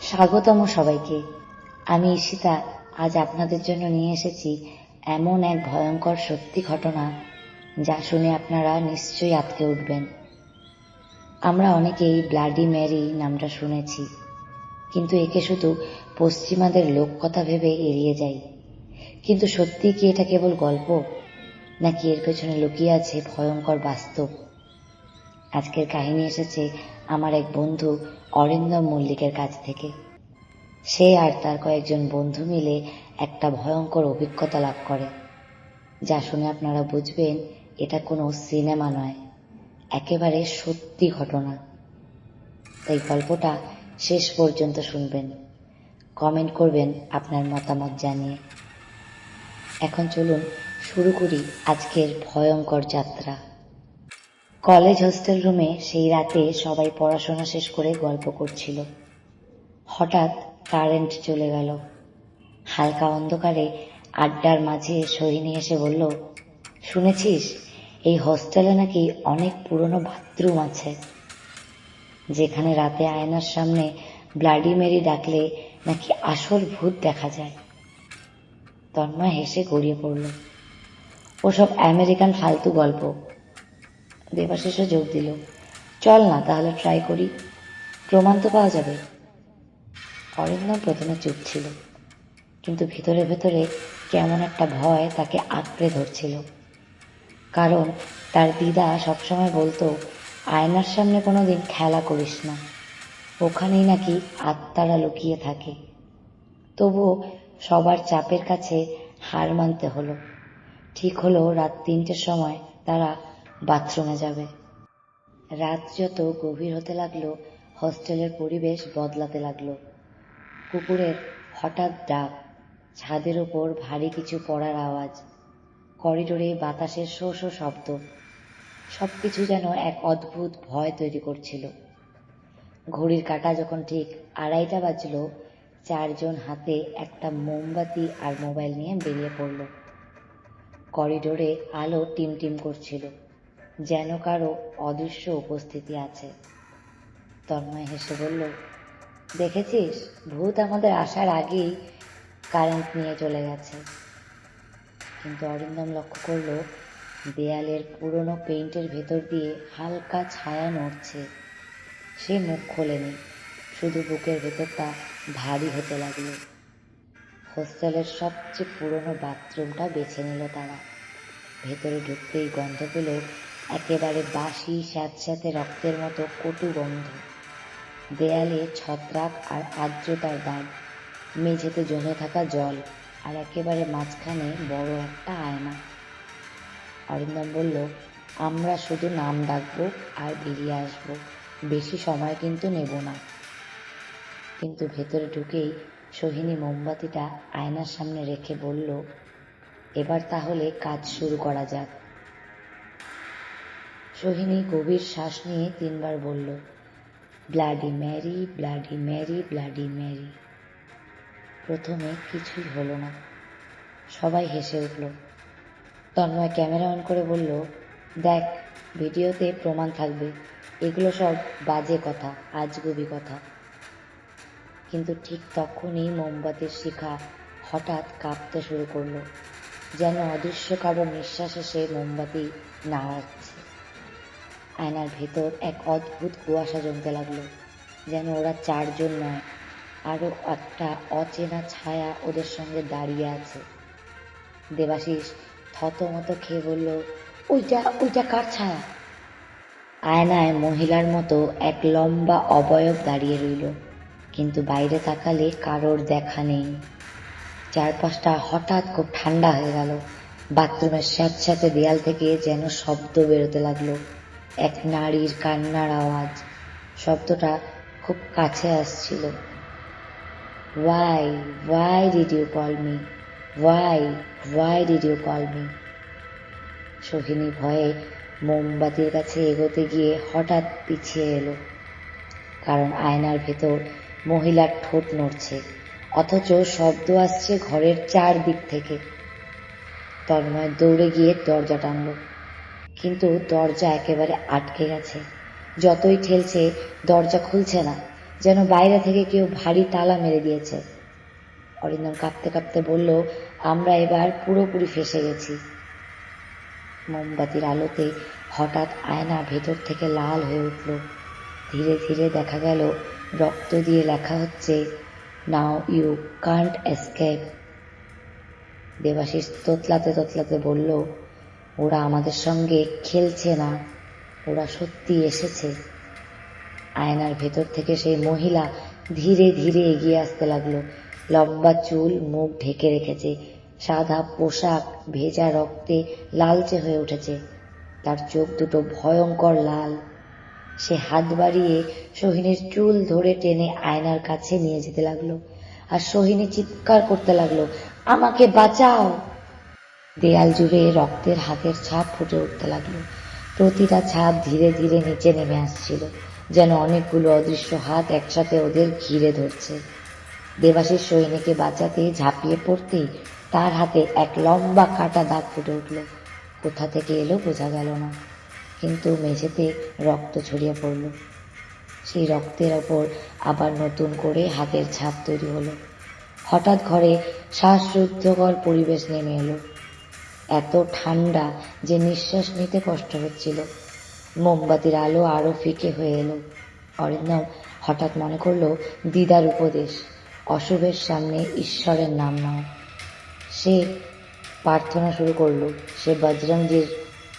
স্বাগতম সবাইকে। আমি ঈশিতা, আজ আপনাদের জন্য নিয়ে এসেছি এমন এক ভয়ঙ্কর সত্যি ঘটনা যা শুনে আপনারা নিশ্চয়ই আটকে উঠবেন। আমরা অনেকেই ব্লাডি ম্যারি নামটা শুনেছি, কিন্তু একে শুধু পশ্চিমাদের লোককথা ভেবে এড়িয়ে যাই। কিন্তু সত্যি কি এটা কেবল গল্প, নাকি এর পেছনে লুকিয়ে আছে ভয়ঙ্কর বাস্তব? আজকের কাহিনী এসেছে আমার এক বন্ধু অরিন্দম মল্লিকের কাছ থেকে। সে আর তার কয়েকজন বন্ধু মিলে একটা ভয়ঙ্কর অভিজ্ঞতা লাভ করে। যা শুনে আপনারা বুঝবেন, এটা কোনো সিনেমা নয়, একেবারে সত্যি ঘটনা। তাই গল্পটা শেষ পর্যন্ত শুনবেন। কমেন্ট করবেন আপনার মতামত জানিয়ে। এখন চলুন শুরু করি আজকের ভয়ঙ্কর যাত্রা। কলেজ হোস্টেল রুমে সেই রাতে সবাই পড়াশোনা শেষ করে গল্প করছিল। হঠাৎ কারেন্ট চলে গেল। হালকা অন্ধকারে আড্ডার মাঝে সোহিনী এসে বলল, শুনেছিস, এই হোস্টেলে নাকি অনেক পুরনো বাথরুম আছে। যেখানে রাতে আয়নার সামনে ব্লাডি মেরি ডাকলে নাকি আসল ভূত দেখা যায়। তন্ময় হেসে গড়িয়ে পড়ল। ওসব আমেরিকান ফালতু গল্প। দেবাশিসও যোগ দিল। চল না, তাহলে ট্রাই করি। প্রমাণ তো পাওয়া যাবে। অরিন্দম প্রথমে চুপ ছিল, কিন্তু ভিতরে ভেতরে কেমন একটা ভয় তাকে আঁকড়ে ধরছিল। কারণ তার দিদা সবসময় বলতো, আয়নার সামনে কোনো দিন খেলা করিস না। ওখানেই নাকি আত্মারা লুকিয়ে থাকে। তবুও সবার চাপের কাছে হার মানতে হলো। ঠিক হলো রাত তিনটের সময় তারা বাথরুমে যাবে। রাত যত গভীর হতে লাগল, হস্টেলের পরিবেশ বদলাতে লাগল। কুকুরের হঠাৎ ডাক, ছাদের ওপর ভারী কিছু পড়ার আওয়াজ, করিডোরে বাতাসের শো শো শব্দ সব কিছু যেন এক অদ্ভুত ভয় তৈরি করছিল। ঘড়ির কাঁটা যখন ঠিক আড়াইটা বাজলো, চারজন হাতে একটা মোমবাতি আর মোবাইল নিয়ে বেরিয়ে পড়ল। করিডোরে আলো টিমটিম করছিল। যেন কারও অদৃশ্য উপস্থিতি আছে। তন্ময় হেসে বলল, দেখেছিস, ভূত আমাদের আসার আগেই কারেন্ট নিয়ে চলে গেছে। কিন্তু অরিন্দম লক্ষ্য করল, দেয়ালের পুরনো পেইন্টের ভেতর দিয়ে হালকা ছায়া নড়ছে। সে মুখ খোলেনি, শুধু বুকের ভেতরটা ভারী হতে লাগল। হোস্টেলের সবচেয়ে পুরনো বাথরুমটা বেছে নিল তারা। ভেতরে ঢুকতেই গন্ধ পেল একেবারে বাসি স্যাঁতস্যাঁতে রক্তের মতো কটু গন্ধ। দেয়ালে ছত্রাক আর আর্দ্রতার দাগ, মেঝেতে জমে থাকা জল, আর একেবারে মাঝখানে বড় একটা আয়না। অরিন্দম বলল, আমরা শুধু নাম ডাকবো আর বেরিয়ে আসব। বেশি সময় কিন্তু নেব না। কিন্তু ভেতরে ঢুকেই সোহিনী মোমবাতিটা আয়নার সামনে রেখে বলল, এবার তাহলে কাজ শুরু করা যাক। সোহিনী গভীর শ্বাস নিয়ে তিনবার বলল, bloody Mary bloody Mary bloody Mary. প্রথমে কিছুই হলো না। সবাই হেসে উঠল। তন্ময় ক্যামেরা অন করে বলল, দেখ, ভিডিওতে প্রমাণ থাকবে। এগুলো সব বাজে কথা, আজগুবি কথা। কিন্তু ঠিক তখনই মোমবাতির শিখা হঠাৎ কাঁপতে শুরু করল। যেন অদৃশ্য কারও নিঃশ্বাস এসে মোমবাতি নাড়াচ্ছে। আয়নার ভেতর এক অদ্ভুত কুয়াশা জমতে লাগল, যেন ওরা চারজন নয়, আরও একটা অচেনা ছায়া ওদের সঙ্গে দাঁড়িয়ে আছে। দেবাশিস থতমত খেয়ে বলল, ওইটা ওইটা কার ছায়া? আয়নায় মহিলার মতো এক লম্বা অবয়ব দাঁড়িয়ে রইল, কিন্তু বাইরে তাকালে কারোর দেখা নেই। চারপাশটা হঠাৎ খুব ঠান্ডা হয়ে গেল, বাথরুমের স্যাঁতস্যাঁতে দেয়াল থেকে যেন শব্দ বেরোতে লাগল। এক নারীর কান্নার আওয়াজ। শব্দটা খুব কাছে আসছিল। Why why did you call me why why did you call me Sohini ভয়ে মোমবাতির কাছে এগোতে গিয়ে হঠাৎ পিছিয়ে এলো। কারণ আয়নার ভেতর মহিলার ঠোঁট নড়ছে, অথচ শব্দ আসছে ঘরের চারদিক থেকে। তন্ময় দৌড়ে গিয়ে দরজা টানল। কিন্তু দরজা একেবারে আটকে গেছে। যতই ঠেলছে, দরজা খুলছে না, যেন বাইরে থেকে কেউ ভারী তালা মেরে দিয়েছে। অরিন্দম কাঁপতে কাঁপতে বলল, আমরা এবার পুরোপুরি ফেসে গেছি। মোমবাতির আলোতে হঠাৎ আয়না ভেতর থেকে লাল হয়ে উঠল। ধীরে ধীরে দেখা গেল, রক্ত দিয়ে লেখা হচ্ছে, now you can't escape. Debashis তোতলাতে তোতলাতে বলল ওরা আমাদের সঙ্গে খেলছে না। ওরা সত্যি এসেছে। আয়নার ভেতর থেকে সেই মহিলা ধীরে ধীরে এগিয়ে আসতে লাগল। লম্বা চুল, মুখ ঢেকে রেখেছে। সাদা পোশাক, ভেজা রক্তে লালচে হয়ে উঠেছে। তার চোখ দুটো ভয়ঙ্কর লাল। সে হাত বাড়িয়ে সোহিনীর চুল ধরে টেনে আয়নার কাছে নিয়ে যেতে লাগল। আর সোহিনী চিৎকার করতে লাগল, আমাকে বাঁচাও! দেয়াল জুড়ে রক্তের হাতের ছাপ ফুটে উঠতে লাগল। প্রতিটা ছাপ ধীরে ধীরে নিচে নেমে আসছিল, যেন অনেকগুলো অদৃশ্য হাত একসাথে ওদের ঘিরে ধরছে। দেবাশিস সৈনিকে বাঁচাতে ঝাঁপিয়ে পড়তেই তার হাতে এক লম্বা কাটা দাগ ফুটে উঠল। কোথা থেকে এলো বোঝা গেল না, কিন্তু মেঝেতে রক্ত ছড়িয়ে পড়ল। সেই রক্তের ওপর আবার নতুন করে হাতের ছাপ তৈরি হলো। হঠাৎ ঘরে শ্বাসরুদ্ধকর পরিবেশ নেমে এলো। এত ঠান্ডা যে নিঃশ্বাস নিতে কষ্ট হচ্ছিল। মোমবাতির আলো আরও ফিকে হয়ে এলো। অরিন্দম হঠাৎ মনে করল, দিদার উপদেশ, অশুভের সামনে ঈশ্বরের নাম নাও। সে প্রার্থনা শুরু করল, সে বজরংজির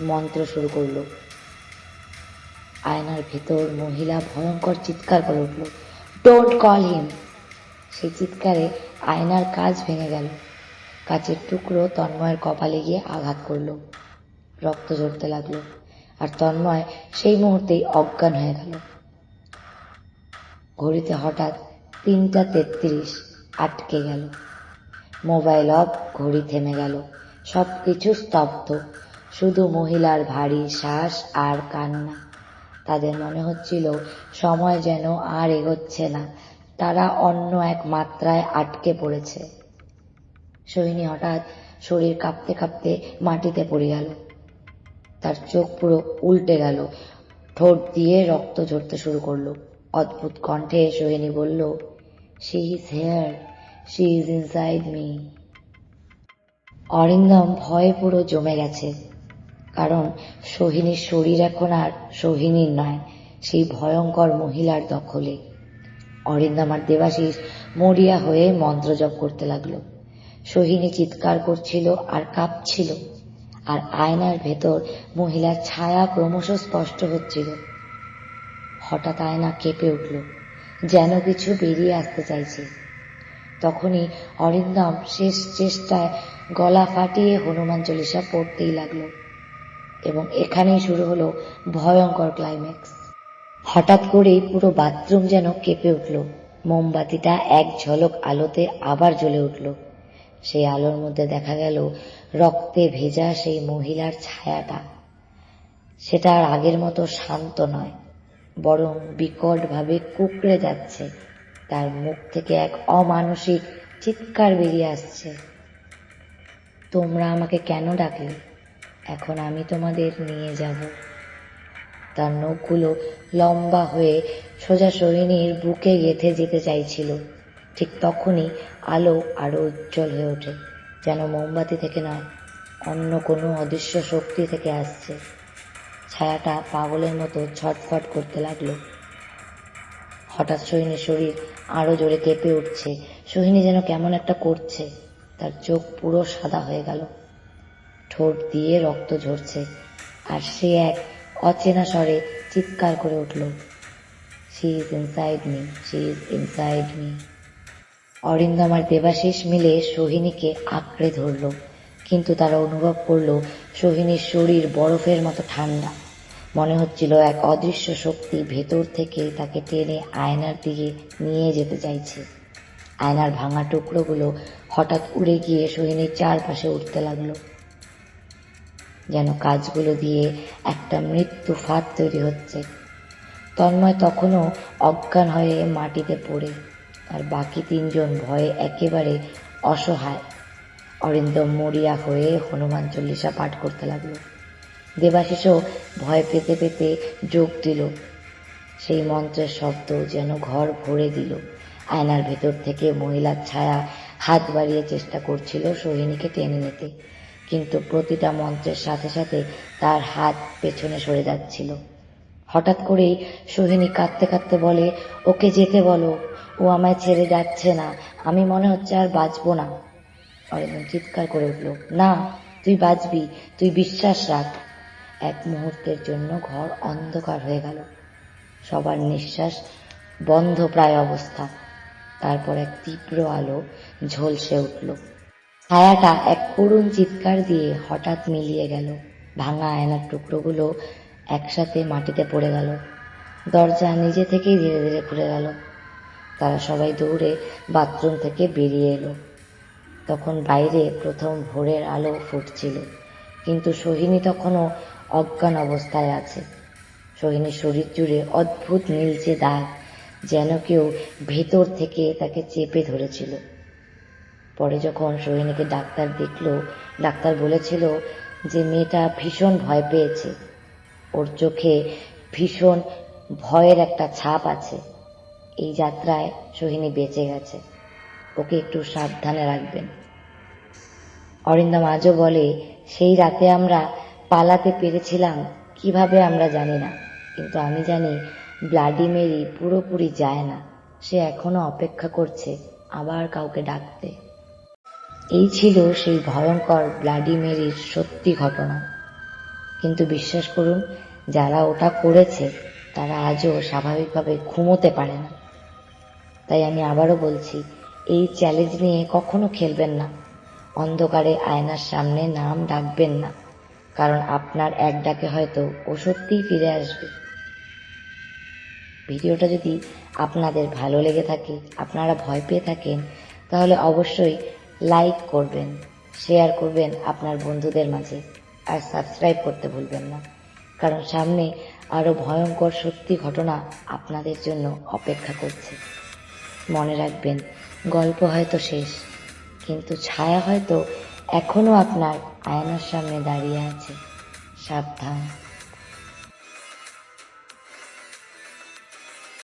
মন্ত্র শুরু করল। আয়নার ভেতর মহিলা ভয়ঙ্কর চিৎকার করে উঠল ডোন্ট কল হিম সেই চিৎকারে আয়নার কাজ ভেঙে গেল। কাচের টুকরো তন্ময়ের কপালে গিয়ে আঘাত করল। রক্ত ঝরতে লাগল, আর তন্ময় সেই মুহূর্তেই অজ্ঞান হয়ে গেল। ঘড়িতে হঠাৎ তিনটা তেত্রিশ আটকে গেল। মোবাইল অফ, ঘড়ি থেমে গেল। সব কিছু স্তব্ধ। শুধু মহিলার ভারী শ্বাস আর কান্না। তাদের মনে হচ্ছিল সময় যেন আর এগোচ্ছে না। তারা অন্য এক মাত্রায় আটকে পড়েছে। সোহিনী হঠাৎ শরীর কাঁপতে কাঁপতে মাটিতে পড়ে গেল। তার চোখ পুরো উল্টে গেল। ঠোঁট দিয়ে রক্ত ঝরতে শুরু করল। অদ্ভুত কণ্ঠে সোহিনী বলল she is here she is inside me Arindam ভয়ে পুরো জমে গেছে। কারণ সোহিনীর শরীর এখন আর সোহিনীর নয়, সেই ভয়ঙ্কর মহিলার দখলে। অরিন্দম আর দেবাশিস মরিয়া হয়ে মন্ত্র জপ করতে লাগল। সোহিনী চিৎকার করছিল আর কাঁপছিল, আর আয়নার ভেতর মহিলার ছায়া ক্রমশ স্পষ্ট হচ্ছিল। হঠাৎ আয়না কেঁপে উঠল, যেন কিছু বেরিয়ে আসতে চাইছে। তখনই অরিন্দম শেষ চেষ্টায় গলা ফাটিয়ে হনুমান চল্লিশা পড়তেই লাগল, এবং এখানেই শুরু হলো ভয়ঙ্কর ক্লাইম্যাক্স হঠাৎ করেই পুরো বাথরুম যেন কেঁপে উঠল, মোমবাতিটা এক ঝলক আলোতে আবার জ্বলে উঠল। সেই আলোর মধ্যে দেখা গেল রক্তে ভেজা সেই মহিলার ছায়াটা। সেটা আর আগের মতো শান্ত নয়, বরং বিকটভাবে কুকড়ে যাচ্ছে। তার মুখ থেকে এক অমানসিক চিৎকার বেরিয়ে আসছে। তোমরা আমাকে কেন ডাকলে? এখন আমি তোমাদের নিয়ে যাব। তার নখগুলো লম্বা হয়ে সোজা সোহিনীর বুকে গেঁথে যেতে চাইছিল। ঠিক তখনই আলো আরও উজ্জ্বল হয়ে ওঠে, যেন মোমবাতি থেকে নয়, অন্য কোনো অদৃশ্য শক্তি থেকে আসছে। ছায়াটা পাগলের মতো ছটফট করতে লাগল। হঠাৎ সোহিনীর শরীর আরও জোরে কেঁপে উঠছে। সোহিনী যেন কেমন একটা করছে, তার চোখ পুরো সাদা হয়ে গেল। ঠোঁট দিয়ে রক্ত ঝরছে, আর সে এক অচেনা স্বরে চিৎকার করে উঠল she is inside me she is inside me Arindam আর দেবাশিস মিলে সোহিনীকে আঁকড়ে ধরল, কিন্তু তারা অনুভব করল সোহিনীর শরীর বরফের মতো ঠান্ডা। মনে হচ্ছিল এক অদৃশ্য শক্তি ভেতর থেকে তাকে টেনে আয়নার দিকে নিয়ে যেতে চাইছে। আয়নার ভাঙা টুকরোগুলো হঠাৎ উড়ে গিয়ে সোহিনীর চারপাশে উঠতে লাগল। যেন কাজগুলো দিয়ে একটা মৃত্যু ফাঁদ তৈরি হচ্ছে। তন্ময় তখনও অজ্ঞান হয়ে মাটিতে পড়ে। আর বাকি তিনজন ভয়ে একেবারে অসহায়। অরিন্দম মরিয়া হয়ে হনুমান চল্লিশা পাঠ করতে লাগল। দেবাশিসও ভয় পেতে পেতে যোগ দিল। সেই মন্ত্রের শব্দ যেন ঘর ভরে দিল। আয়নার ভেতর থেকে মহিলার ছায়া হাত বাড়িয়ে চেষ্টা করছিল সোহিনীকে টেনে নিতে। কিন্তু প্রতিটা মন্ত্রের সাথে সাথে তার হাত পেছনে সরে যাচ্ছিল। হঠাৎ করেই সোহিনী কাঁদতে কাঁদতে বলে, ওকে যেতে বলো, ও আমায় ছেড়ে যাচ্ছে না, আমি মনে হচ্ছে আর বাঁচবো না। অরিন্দম চিৎকার করে উঠল, না, তুই বাঁচবি, তুই বিশ্বাস রাখ। এক মুহূর্তের জন্য ঘর অন্ধকার হয়ে গেল। সবার নিঃশ্বাস বন্ধ প্রায় অবস্থা। তারপর এক তীব্র আলো ঝলসে উঠল। ছায়াটা এক করুণ চিৎকার দিয়ে হঠাৎ মিলিয়ে গেল। ভাঙা আয়নার টুকরোগুলো একসাথে মাটিতে পড়ে গেল। দরজা নিজে থেকেই ধীরে ধীরে খুলে গেল। তারা সবাই দৌড়ে বাথরুম থেকে বেরিয়ে এলো। তখন বাইরে প্রথম ভোরের আলো ফুটছিল, কিন্তু সোহিনী তখনও অজ্ঞান অবস্থায় আছে। সোহিনীর শরীর জুড়ে অদ্ভুত নীলচে দাগ, যেন কেউ ভেতর থেকে তাকে চেপে ধরেছিল। পরে যখন সোহিনীকে ডাক্তার দেখল, ডাক্তার বলেছিল যে মেয়েটা ভীষণ ভয় পেয়েছে। ওর চোখে ভীষণ ভয়ের একটা ছাপ আছে। এই যাত্রায় সোহিনী বেঁচে গেছে। ওকে একটু সাবধানে রাখবেন। অরিন্দম আজও বলে, সেই রাতে আমরা পালাতে পেরেছিলাম, কীভাবে আমরা জানি না। কিন্তু আমি জানি, ব্লাডি মেরি পুরোপুরি যায় না। সে এখনও অপেক্ষা করছে আবার কাউকে ডাকতে। এই ছিল সেই ভয়ঙ্কর ব্লাডি মেরির সত্যি ঘটনা। কিন্তু বিশ্বাস করুন, যারা ওটা করেছে, তারা আজও স্বাভাবিকভাবে ঘুমোতে পারে না। তাই আমি আবারও বলছি, এই চ্যালেঞ্জ নিয়ে কখনো খেলবেন না। অন্ধকারে আয়নার সামনে নাম ডাকবেন না, কারণ আপনার এক ডাকে হয়তো ও সত্যিই ফিরে আসবে। ভিডিওটা যদি আপনাদের ভালো লেগে থাকে, আপনারা ভয় পেয়ে থাকেন, তাহলে অবশ্যই লাইক করবেন শেয়ার করবেন আপনার বন্ধুদের মাঝে। আর সাবস্ক্রাইব করতে ভুলবেন না। কারণ সামনে আরও ভয়ঙ্কর সত্যি ঘটনা আপনাদের জন্য অপেক্ষা করছে। মনে রাখবেন, গল্প হয়তো শেষ, কিন্তু ছায়া হয়তো এখনও আপনার আয়নার সামনে দাঁড়িয়ে আছে। সাবধান।